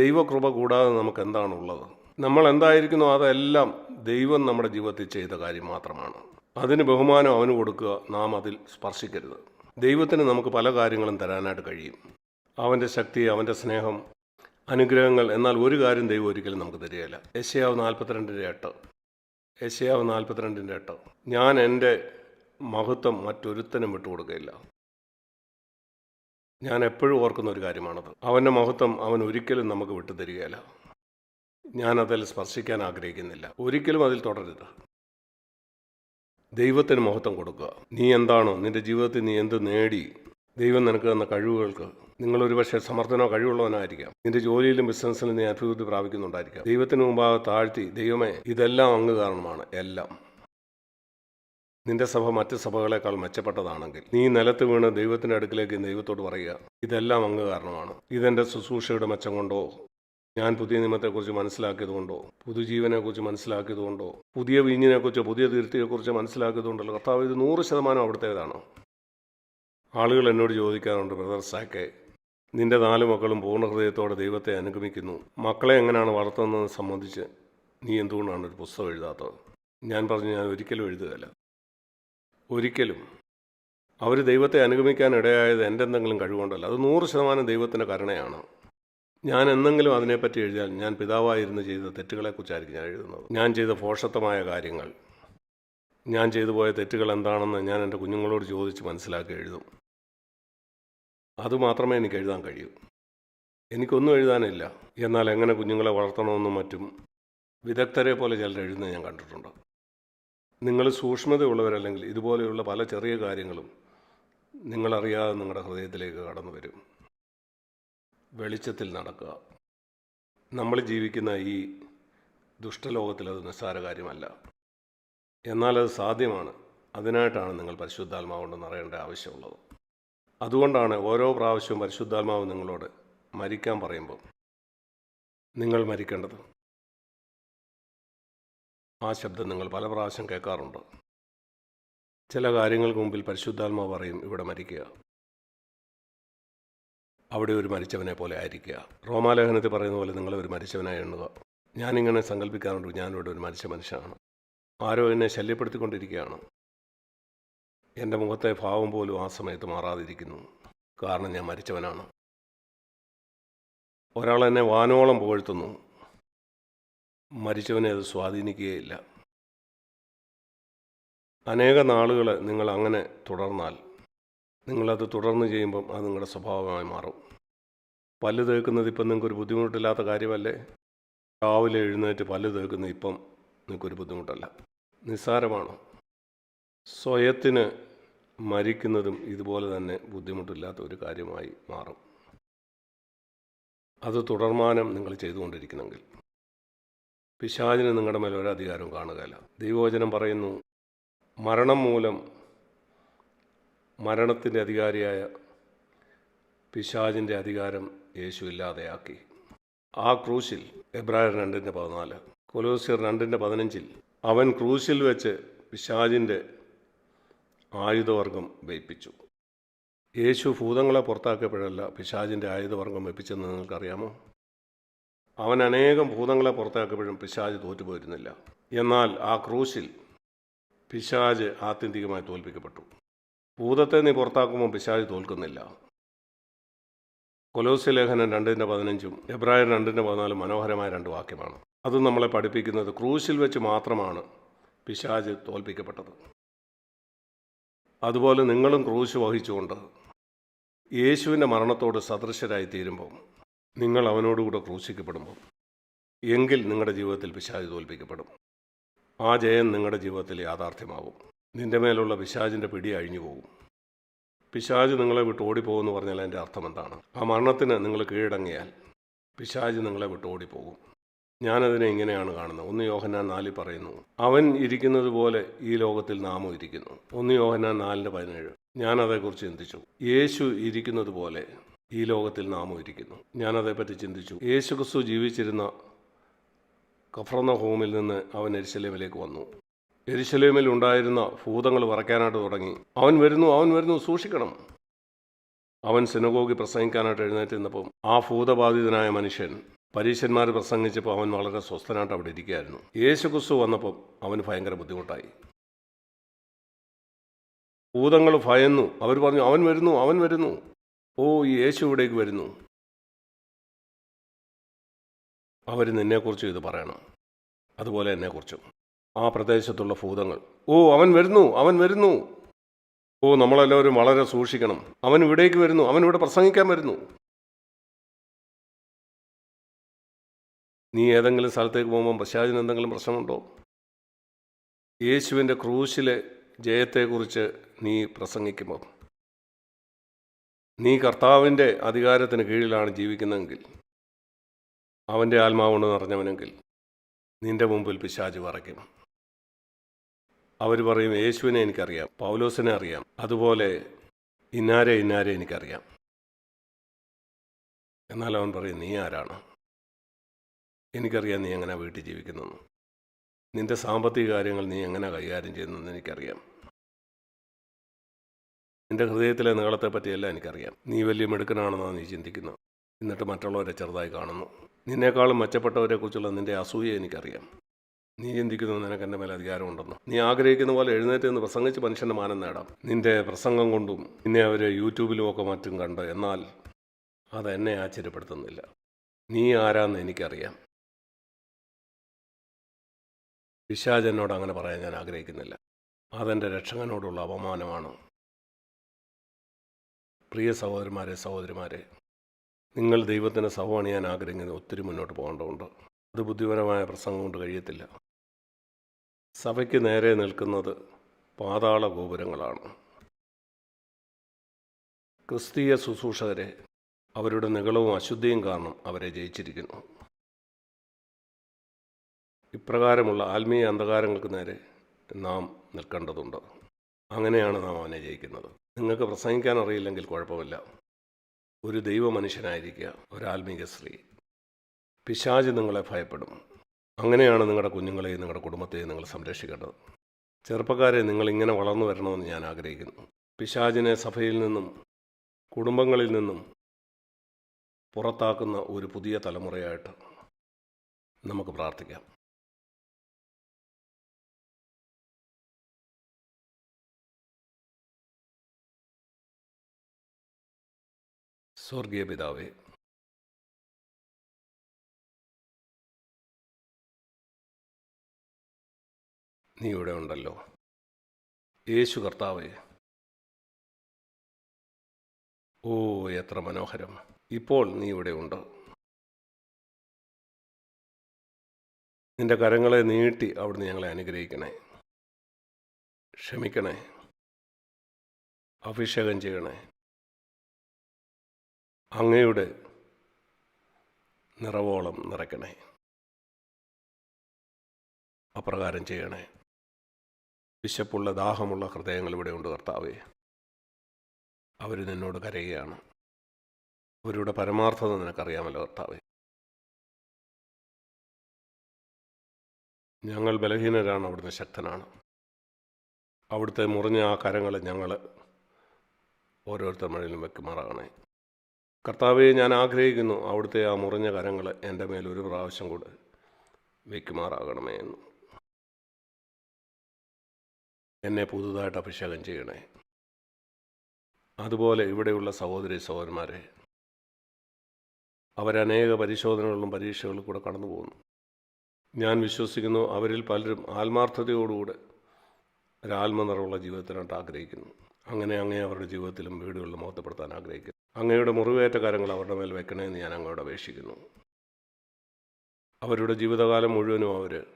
ദൈവകൃപ കൂടാതെ നമുക്ക് എന്താണുള്ളത് നമ്മൾ എന്തായിരിക്കുന്നോ അതെല്ലാം ദൈവം നമ്മുടെ ജീവിതത്തിൽ ചെയ്ത കാര്യം മാത്രമാണ്. അതിന് ബഹുമാനം അവന് കൊടുക്കുക നാം അതിൽ സ്പർശിക്കരുത്. ദൈവത്തിന് നമുക്ക് പല കാര്യങ്ങളും തരാനായിട്ട് കഴിയും. അവന്റെ ശക്തി അവന്റെ സ്നേഹം അനുഗ്രഹങ്ങൾ എന്നാൽ ഒരു കാര്യം ദൈവം ഒരിക്കലും നമുക്ക് തരികയില്ല. യശയാവ് നാൽപ്പത്തിരണ്ടിന്റെ എട്ട്. യശയാവ് നാൽപ്പത്തിരണ്ടിന്റെ എട്ട്. ഞാൻ എന്റെ മഹത്വം മറ്റൊരുത്തനും വിട്ടുകൊടുക്കുകയില്ല ഞാൻ എപ്പോഴും ഓർക്കുന്ന ഒരു കാര്യമാണത്. അവന്റെ മഹത്വം അവൻ ഒരിക്കലും നമുക്ക് വിട്ടു തരികയില്ല ഞാൻ അതിൽ സ്പർശിക്കാൻ ആഗ്രഹിക്കുന്നില്ല. ഒരിക്കലും അതിൽ തുടരരുത്. ദൈവത്തിന് മഹത്വം കൊടുക്കുക. നീ എന്താണോ നിന്റെ ജീവിതത്തിൽ നീ എന്ത് നേടി ദൈവം നിനക്ക് തന്ന കഴിവുകൾക്ക് നിങ്ങൾ ഒരുപക്ഷെ സമർത്ഥനോ കഴിവുള്ളവനായിരിക്കാം. നിന്റെ ജോലിയിലും ബിസിനസ്സിലും നീ അഭിവൃദ്ധി പ്രാപിക്കുന്നുണ്ടായിരിക്കാം. ദൈവത്തിന് മുമ്പാകെ താഴ്ത്തി ദൈവമേ ഇതെല്ലാം അങ്ങ് കാരണമാണ്. എല്ലാം. നിന്റെ സഭ മറ്റു സഭകളെക്കാൾ മെച്ചപ്പെട്ടതാണെങ്കിൽ നീ നിലത്ത് വീണ് ദൈവത്തിന്റെ അടുക്കിലേക്ക് ദൈവത്തോട് പറയുക ഇതെല്ലാം അങ്ങ് കാരണമാണ്. ഇതെന്റെ ശുശ്രൂഷയുടെ മെച്ചം കൊണ്ടോ? ഞാൻ പുതിയ നിയമത്തെക്കുറിച്ച് മനസ്സിലാക്കിയതുകൊണ്ടോ? പുതുജീവനെക്കുറിച്ച് മനസ്സിലാക്കിയതുകൊണ്ടോ? പുതിയ വീഞ്ഞിനെക്കുറിച്ചോ പുതിയ തീർത്ഥിയെക്കുറിച്ച് മനസ്സിലാക്കിയതുകൊണ്ടല്ലോ? കർത്താവ് ഇത് നൂറ് ശതമാനം അവിടുത്തേതാണ്. ആളുകൾ എന്നോട് ചോദിക്കാറുണ്ട് ബ്രദർ സാക്കെ നിന്റെ നാല് മക്കളും പൂർണ ഹൃദയത്തോടെ ദൈവത്തെ അനുഗമിക്കുന്നു. മക്കളെ എങ്ങനെയാണ് വളർത്തുന്നത് സംബന്ധിച്ച് നീ എന്തുകൊണ്ടാണ് ഒരു പുസ്തകം എഴുതാത്തത്? ഞാൻ പറഞ്ഞു ഞാൻ ഒരിക്കലും എഴുതുകയില്ല. ഒരിക്കലും. അവർ ദൈവത്തെ അനുഗമിക്കാൻ ഇടയായത് എന്റെ എന്തെങ്കിലും കഴിവുകൊണ്ടല്ല. അത് നൂറ് ശതമാനം ദൈവത്തിന്റെ കരുണയാണ്. ഞാൻ എന്തെങ്കിലും അതിനെപ്പറ്റി എഴുതിയാൽ ഞാൻ പിതാവായിരുന്നു ചെയ്ത തെറ്റുകളെക്കുറിച്ചായിരിക്കും ഞാൻ എഴുതുന്നത്. ഞാൻ ചെയ്ത ഫോഷത്വമായ കാര്യങ്ങൾ ഞാൻ ചെയ്തു പോയ തെറ്റുകൾ എന്താണെന്ന് ഞാൻ എന്റെ കുഞ്ഞുങ്ങളോട് ചോദിച്ച് മനസ്സിലാക്കി എഴുതും. അതുമാത്രമേ എനിക്ക് എഴുതാൻ കഴിയൂ. എനിക്കൊന്നും എഴുതാനില്ല. എന്നാൽ എങ്ങനെ കുഞ്ഞുങ്ങളെ വളർത്തണമെന്നും മറ്റും വിദഗ്ധരെ പോലെ ചിലർ എഴുതുന്നത് ഞാൻ കണ്ടിട്ടുണ്ട്. നിങ്ങൾ സൂക്ഷ്മതയുള്ളവരല്ലെങ്കിൽ ഇതുപോലെയുള്ള പല ചെറിയ കാര്യങ്ങളും നിങ്ങളറിയാതെ നിങ്ങളുടെ ഹൃദയത്തിലേക്ക് കടന്നു വരും. വെളിച്ചത്തിൽ നടക്കുക. നമ്മൾ ജീവിക്കുന്ന ഈ ദുഷ്ടലോകത്തിൽ അത് നിസ്സാര കാര്യമല്ല. എന്നാൽ അത് സാധ്യമാണ്. അതിനായിട്ടാണ് നിങ്ങൾ പരിശുദ്ധാത്മാവ് അറിയേണ്ട ആവശ്യമുള്ളത്. അതുകൊണ്ടാണ് ഓരോ പ്രാവശ്യവും പരിശുദ്ധാത്മാവ് നിങ്ങളോട് മരിക്കാൻ പറയുമ്പോൾ നിങ്ങൾ മരിക്കേണ്ടത്. ആ ശബ്ദം നിങ്ങൾ പല പ്രാവശ്യം കേൾക്കാറുണ്ട്. ചില കാര്യങ്ങൾക്ക് മുമ്പിൽ പരിശുദ്ധാത്മാവ് പറയും ഇവിടെ മരിക്കുക. അവിടെ ഒരു മരിച്ചവനെ പോലെ ആയിരിക്കുക. റോമാലേഖനത്തിൽ പറയുന്ന പോലെ നിങ്ങളെ ഒരു മരിച്ചവനായി എണ്ണുക. ഞാനിങ്ങനെ സങ്കല്പിക്കാറുണ്ട് ഞാനിവിടെ ഒരു മരിച്ച മനുഷ്യനാണ്. ആരോ എന്നെ ശല്യപ്പെടുത്തിക്കൊണ്ടിരിക്കുകയാണ്. എന്റെ മുഖത്തെ ഭാവം പോലും ആ സമയത്ത് മാറാതിരിക്കുന്നു. കാരണം ഞാൻ മരിച്ചവനാണ്. ഒരാൾ എന്നെ വാനോളം പുകഴ്ത്തുന്നു. മരിച്ചവനെ അത് സ്വാധീനിക്കുകയില്ല. അനേക നാളുകൾ നിങ്ങൾ അങ്ങനെ തുടർന്നാൽ നിങ്ങളത് തുടർന്ന് ചെയ്യുമ്പം അത് നിങ്ങളുടെ സ്വഭാവമായി മാറും. പല്ല് തേക്കുന്നത് ഇപ്പം നിങ്ങൾക്കൊരു ബുദ്ധിമുട്ടില്ലാത്ത കാര്യമല്ലേ? രാവിലെ എഴുന്നേറ്റ് പല്ല് തേക്കുന്നത് ഇപ്പം നിങ്ങൾക്കൊരു ബുദ്ധിമുട്ടല്ല. നിസ്സാരമാണ്? സ്വയത്തിന് മരിക്കുന്നതും ഇതുപോലെ തന്നെ ബുദ്ധിമുട്ടില്ലാത്ത ഒരു കാര്യമായി മാറും. അത് തുടർമാനം നിങ്ങൾ ചെയ്തുകൊണ്ടിരിക്കുന്നെങ്കിൽ. പിശാചിന് നിങ്ങളുടെ ഒരു അധികാരവും കാണുകയില്ല. ദൈവവചനം പറയുന്നു മരണം മൂലം മരണത്തിന്റെ അധികാരിയായ പിശാചിന്റെ അധികാരം യേശു ഇല്ലാതെയാക്കി. ആ ക്രൂശിൽ എബ്രായർ രണ്ടിന്റെ പതിനാല് കൊലോസിയർ രണ്ടിന്റെ പതിനഞ്ചിൽ അവൻ ക്രൂശിൽ വെച്ച് പിശാചിന്റെ ആയുധവർഗം വയ്പ്പിച്ചു. യേശു ഭൂതങ്ങളെ പുറത്താക്കിയപ്പോഴല്ല പിശാചിന്റെ ആയുധവർഗം വെപ്പിച്ചെന്ന് നിങ്ങൾക്കറിയാമോ? അവൻ അനേകം ഭൂതങ്ങളെ പുറത്താക്കിയപ്പോഴും പിശാജ് തോറ്റുപോയിരുന്നില്ല. എന്നാൽ ആ ക്രൂശിൽ പിശാജ് ആത്യന്തികമായി തോൽപ്പിക്കപ്പെട്ടു. ഭൂതത്തെ നീ പുറത്താക്കുമ്പോൾ പിശാജ് തോൽക്കുന്നില്ല. കൊലോസ്യ ലേഖനം രണ്ടിന്റെ പതിനഞ്ചും എബ്രായർ രണ്ടിന്റെ പതിനാലും മനോഹരമായ രണ്ട് വാക്യമാണ്. അത് നമ്മളെ പഠിപ്പിക്കുന്നത് ക്രൂശിൽ വെച്ച് മാത്രമാണ് പിശാജ് തോൽപ്പിക്കപ്പെട്ടത്. അതുപോലെ നിങ്ങളും ക്രൂശ് വഹിച്ചുകൊണ്ട് യേശുവിന്റെ മരണത്തോട് സദൃശരായി തീരുമ്പോൾ നിങ്ങൾ അവനോടുകൂടെ ക്രൂശിക്കപ്പെടുമ്പോൾ എങ്കിൽ നിങ്ങളുടെ ജീവിതത്തിൽ പിശാജ് തോൽപ്പിക്കപ്പെടും. ആ ജയം നിങ്ങളുടെ ജീവിതത്തിൽ യാഥാർത്ഥ്യമാവും. നിന്റെ മേലുള്ള പിശാജിന്റെ പിടി അഴിഞ്ഞു പോകും പിശാജ് നിങ്ങളെ വിട്ട് ഓടിപ്പോകുമെന്ന് പറഞ്ഞാൽ അതിന്റെ അർത്ഥം എന്താണ്? ആ മരണത്തിന് നിങ്ങൾ കീഴടങ്ങിയാൽ പിശാജ് നിങ്ങളെ വിട്ട് ഓടിപ്പോകും. ഞാനതിനെ ഇങ്ങനെയാണ് കാണുന്നത്. ഒന്ന് യോഹന്നാൻ നാലിൽ പറയുന്നു അവൻ ഇരിക്കുന്നത് പോലെ ഈ ലോകത്തിൽ നാമും ഇരിക്കുന്നു. ഒന്ന് യോഹന്നാൻ നാലിന്റെ പതിനേഴ് ഞാനതേക്കുറിച്ച് ചിന്തിച്ചു. യേശു ഇരിക്കുന്നത് പോലെ ഈ ലോകത്തിൽ നാമം ഇരിക്കുന്നു ഞാനതേപ്പറ്റി ചിന്തിച്ചു. യേശുക്രിസ്തു ജീവിച്ചിരുന്ന കഫ്രന്ന ഹോമിൽ നിന്ന് അവൻ എരിശലേമിലേക്ക് വന്നു. എരിശലേമിൽ ഉണ്ടായിരുന്ന ഭൂതങ്ങൾ പറക്കാനായിട്ട് തുടങ്ങി. അവൻ വരുന്നു അവൻ വരുന്നു സൂക്ഷിക്കണം. അവൻ സിനഗോഗി പ്രസംഗിക്കാനായിട്ട് എഴുന്നേറ്റ് നിന്നപ്പം ആ ഭൂതബാധിതനായ മനുഷ്യൻ പരീശന്മാർ പ്രസംഗിച്ചപ്പോൾ അവൻ വളരെ സ്വസ്ഥനായിട്ട് അവിടെ ഇരിക്കുകയായിരുന്നു. യേശുക്രിസ്തു ക്രിസ്തു വന്നപ്പോൾ അവന് ഭയങ്കര ബുദ്ധിമുട്ടായി. ഭൂതങ്ങൾ ഭയന്നു. അവർ പറഞ്ഞു അവൻ വരുന്നു അവൻ വരുന്നു. ഓ യേശു ഇവിടേക്ക് വരുന്നു. അവർ നിന്നെക്കുറിച്ച് ഇത് പറയണം. അതുപോലെ എന്നെക്കുറിച്ചും. ആ പ്രദേശത്തുള്ള ഭൂതങ്ങൾ. ഓ അവൻ വരുന്നു അവൻ വരുന്നു. ഓ നമ്മളെല്ലാവരും വളരെ സൂക്ഷിക്കണം. അവൻ ഇവിടേക്ക് വരുന്നു അവൻ ഇവിടെ പ്രസംഗിക്കാൻ വരുന്നു. നീ ഏതെങ്കിലും സ്ഥലത്തേക്ക് പോകുമ്പോൾ പശ്ചാത്തലം എന്തെങ്കിലും പ്രശ്നമുണ്ടോ? യേശുവിന്റെ ക്രൂശിലെ ജയത്തെക്കുറിച്ച് നീ പ്രസംഗിക്കുമ്പോൾ നീ കർത്താവിന്റെ അധികാരത്തിന് കീഴിലാണ് ജീവിക്കുന്നതെങ്കിൽ അവന്റെ ആത്മാവുണ്ട് നിറഞ്ഞവനെങ്കിൽ നിന്റെ മുമ്പിൽ പിശാജ് പറയ്ക്കും അവർ പറയും യേശുവിനെ എനിക്കറിയാം പൗലോസിനെ അറിയാം അതുപോലെ ഇന്നാരെ ഇന്നാരെ എനിക്കറിയാം. എന്നാൽ അവൻ പറയും നീ ആരാണ്? എനിക്കറിയാം നീ എങ്ങനെ വീട്ടിൽ ജീവിക്കുന്നു നിന്റെ സാമ്പത്തിക കാര്യങ്ങൾ നീ എങ്ങനെ കൈകാര്യം ചെയ്യുന്നതെന്ന് എനിക്കറിയാം. നിന്റെ ഹൃദയത്തിലെ നീളത്തെ പറ്റിയല്ല എനിക്കറിയാം. നീ വലിയ മിടുക്കനാണെന്നാണ് നീ ചിന്തിക്കുന്നു എന്നിട്ട് മറ്റുള്ളവരെ ചെറുതായി കാണുന്നു. നിന്നേക്കാളും മെച്ചപ്പെട്ടവരെക്കുറിച്ചുള്ള നിന്റെ അസൂയ എനിക്കറിയാം. നീ ചിന്തിക്കുന്നു നിനക്ക് എന്റെ മേലെ അധികാരമുണ്ടെന്ന്. നീ ആഗ്രഹിക്കുന്ന പോലെ എഴുന്നേറ്റ് നിന്ന് പ്രസംഗിച്ച് മനുഷ്യന്റെ മാനം നേടാം. നിന്റെ പ്രസംഗം കൊണ്ടും നിന്നെ അവർ യൂട്യൂബിലും ഒക്കെ മറ്റും കണ്ട് എന്നാൽ അത് എന്നെ ആശ്ചര്യപ്പെടുത്തുന്നില്ല. നീ ആരാന്ന് എനിക്കറിയാം. വിശാചനോട് അങ്ങനെ പറയാൻ ഞാൻ ആഗ്രഹിക്കുന്നില്ല. അതെന്റെ രക്ഷകനോടുള്ള അപമാനമാണ്. പ്രിയ സഹോദരന്മാരെ സഹോദരിമാരെ നിങ്ങൾ ദൈവത്തിന് സഹപണിയാൻ ആഗ്രഹിക്കുന്നത് ഒത്തിരി മുന്നോട്ട് പോകേണ്ടതുണ്ട്. അത് ബുദ്ധിപരമായ പ്രസംഗം കൊണ്ട് കഴിയത്തില്ല. സഭയ്ക്ക് നേരെ നിൽക്കുന്നത് പാതാള ഗോപുരങ്ങളാണ്. ക്രിസ്തീയ ശുശ്രൂഷകരെ അവരുടെ നികളവും അശുദ്ധിയും കാരണം അവരെ ജയിച്ചിരിക്കുന്നു. ഇപ്രകാരമുള്ള ആത്മീയ അന്ധകാരങ്ങൾക്ക് നേരെ നാം നിൽക്കേണ്ടതുണ്ട്. അങ്ങനെയാണ് നാം അവനെ ജയിക്കുന്നത്. നിങ്ങൾക്ക് പ്രസംഗിക്കാൻ അറിയില്ലെങ്കിൽ കുഴപ്പമില്ല. ഒരു ദൈവ മനുഷ്യനായിരിക്കുക ഒരാത്മീക സ്ത്രീ. പിശാജ് നിങ്ങളെ ഭയപ്പെടും. അങ്ങനെയാണ് നിങ്ങളുടെ കുഞ്ഞുങ്ങളെയും നിങ്ങളുടെ കുടുംബത്തെയും നിങ്ങൾ സംരക്ഷിക്കേണ്ടത്. ചെറുപ്പക്കാരെ നിങ്ങളിങ്ങനെ വളർന്നു വരണമെന്ന് ഞാൻ ആഗ്രഹിക്കുന്നു. പിശാജിനെ സഭയിൽ നിന്നും കുടുംബങ്ങളിൽ നിന്നും പുറത്താക്കുന്ന ഒരു പുതിയ തലമുറയായിട്ട് നമുക്ക് പ്രാർത്ഥിക്കാം. സ്വർഗീയ പിതാവേ നീ ഇവിടെ ഉണ്ടല്ലോ. യേശു കർത്താവേ ഓ എത്ര മനോഹരം. ഇപ്പോൾ നീ ഇവിടെ ഉണ്ട്? നിന്റെ കരങ്ങളെ നീട്ടി അവിടുന്ന് ഞങ്ങളെ അനുഗ്രഹിക്കണേ. ക്ഷമിക്കണേ. അഭിഷേകം ചെയ്യണേ. അങ്ങയുടെ നിറവോളം നിറയ്ക്കണേ. അപ്രകാരം ചെയ്യണേ. വിശപ്പുള്ള ദാഹമുള്ള ഹൃദയങ്ങൾ ഇവിടെ ഉണ്ട് കർത്താവേ. അവർ നിന്നോട് കരയുകയാണ്. അവരുടെ പരമാർത്ഥത നിനക്കറിയാമല്ലോ കർത്താവേ. ഞങ്ങൾ ബലഹീനരാണ് അവിടുന്ന് ശക്തനാണ്. അവിടുത്തെ മുറിഞ്ഞ ആ കരങ്ങൾ ഞങ്ങൾ ഓരോരുത്തർ മഴയിലും വെക്കുമാറാകണേ. കർത്താവെ ഞാൻ ആഗ്രഹിക്കുന്നു അവിടുത്തെ ആ മുറിഞ്ഞ കരങ്ങൾ എന്റെ മേലൊരു പ്രാവശ്യം കൂടെ വെക്കുമാറാകണമേ എന്ന്. എന്നെ പുതുതായിട്ട് അഭിഷേകം ചെയ്യണേ. അതുപോലെ ഇവിടെയുള്ള സഹോദരി സഹോദരന്മാരെ അവരനേക പരിശോധനകളിലും പരീക്ഷകളിലും കൂടെ കടന്നു പോകുന്നു. ഞാൻ വിശ്വസിക്കുന്നു അവരിൽ പലരും ആത്മാർത്ഥതയോടുകൂടെ ഒരാത്മനിറവുള്ള ജീവിതത്തിനായിട്ട് ആഗ്രഹിക്കുന്നു. അങ്ങനെ അങ്ങേ അവരുടെ ജീവിതത്തിലും വീടുകളിലും മോത്തപ്പെടുത്താൻ ആഗ്രഹിക്കുന്നു. അങ്ങയുടെ മുറിവേറ്റ കാര്യങ്ങൾ അവരുടെ മേൽ വെക്കണമെന്ന് ഞാൻ അങ്ങോട്ട് അപേക്ഷിക്കുന്നു. അവരുടെ ജീവിതകാലം മുഴുവനും അവർ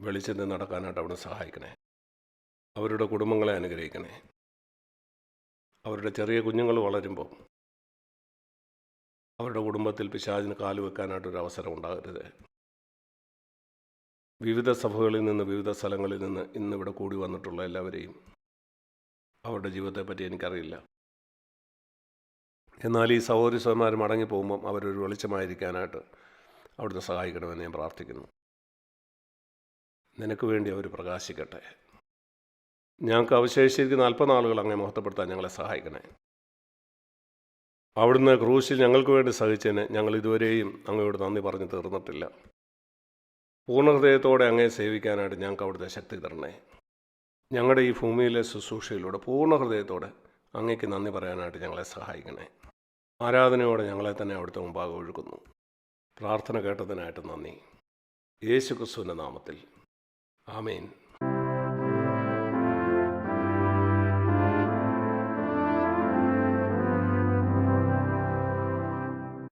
വെളിച്ചെന്ന് നടക്കാനായിട്ട് അവിടെ സഹായിക്കണേ. അവരുടെ കുടുംബങ്ങളെ അനുഗ്രഹിക്കണേ. അവരുടെ ചെറിയ കുഞ്ഞുങ്ങൾ വളരുമ്പോൾ അവരുടെ കുടുംബത്തിൽ പിശാചിന് കാൽ വെക്കാനായിട്ടൊരു അവസരം ഉണ്ടാകരുത്. വിവിധ സഭകളിൽ നിന്ന് വിവിധ സ്ഥലങ്ങളിൽ നിന്ന് ഇന്നിവിടെ കൂടി വന്നിട്ടുള്ള എല്ലാവരെയും അവരുടെ ജീവിതത്തെപ്പറ്റി എനിക്കറിയില്ല. എന്നാൽ ഈ സഹോദരി സഹോദരന്മാർ മടങ്ങി പോകുമ്പം അവരൊരു വെളിച്ചമായിരിക്കാനായിട്ട് അവിടുന്ന് സഹായിക്കണമെന്ന് ഞാൻ പ്രാർത്ഥിക്കുന്നു. നിനക്ക് വേണ്ടി അവർ പ്രകാശിക്കട്ടെ. ഞങ്ങൾക്ക് അവശേഷിച്ചിരിക്കുന്ന അല്പനാളുകൾ അങ്ങനെ മഹത്വപ്പെടുത്താൻ ഞങ്ങളെ സഹായിക്കണേ. അവിടുന്ന് ക്രൂശിൽ ഞങ്ങൾക്ക് വേണ്ടി സഹിച്ചതിന് ഞങ്ങൾ ഇതുവരെയും അങ്ങയോട് നന്ദി പറഞ്ഞു തീർന്നിട്ടില്ല. പൂർണ ഹൃദയത്തോടെ അങ്ങയെ സേവിക്കാനായിട്ട് ഞങ്ങൾക്ക് അവിടുത്തെ ശക്തി തരണേ. ഞങ്ങളുടെ ഈ ഭൂമിയിലെ ശുശ്രൂഷയിലൂടെ പൂർണ ഹൃദയത്തോടെ അങ്ങയ്ക്ക് നന്ദി പറയാനായിട്ട് ഞങ്ങളെ സഹായിക്കണേ. ആരാധനയോടെ ഞങ്ങളെ തന്നെ അവിടുത്തെ മുമ്പാകെ ഒഴുക്കുന്നു പ്രാർത്ഥന കേട്ടതിനായിട്ട് നന്ദി. യേശു ക്രിസ്തുവിന്റെ നാമത്തിൽ. ആമേൻ.